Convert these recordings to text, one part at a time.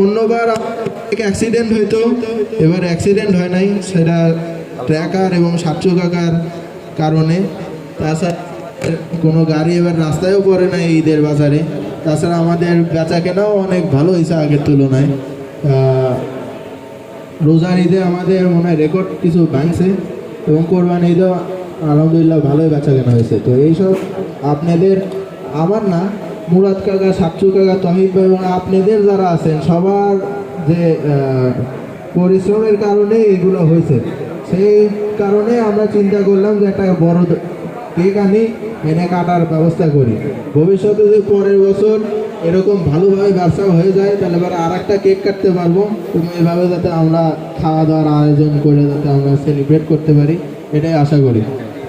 অন্যবার accident হইতো, এবার accident হয় নাই, সেটা ট্র্যাকার এবং সাতচকাকার কারণে। তাছাড়া কোনো গাড়ি এবার রাস্তায়ও পড়ে না ঈদের বাজারে। তাছাড়া আমাদের বেচা কেনাও অনেক ভালো হয়েছে আগের তুলনায়। রোজার ঈদে আমাদের মনে হয় রেকর্ড কিছু ভাঙছে এবং কোরবানি ঈদেও আলহামদুলিল্লাহ ভালোই বেচা কেনা হয়েছে। তো এইসব আপনাদের আমার না, মুরাদ কাকা, সাচ্চু কাকা, তহিদ ভাই এবং আপনাদের যারা আছেন, সবার যে পরিশ্রমের কারণে এগুলো হয়েছে। সেই কারণে আমরা চিন্তা করলাম যে একটা বড় কেক আনি, এনে কাটার ব্যবস্থা করি। ভবিষ্যতে যে পরের বছর এরকম ভালোভাবে ব্যবসা হয়ে যায়, তাহলে এবার আর একটা কেক কাটতে পারব। এবং এভাবে যাতে আমরা খাওয়া দাওয়ার আয়োজন করে যাতে আমরা সেলিব্রেট করতে পারি, এটাই আশা করি।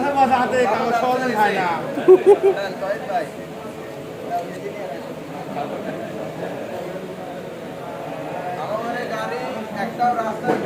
আছে বাসা হাতে কাগজ সহজে খায় না। আমাদের গাড়ি একটাও রাস্তায়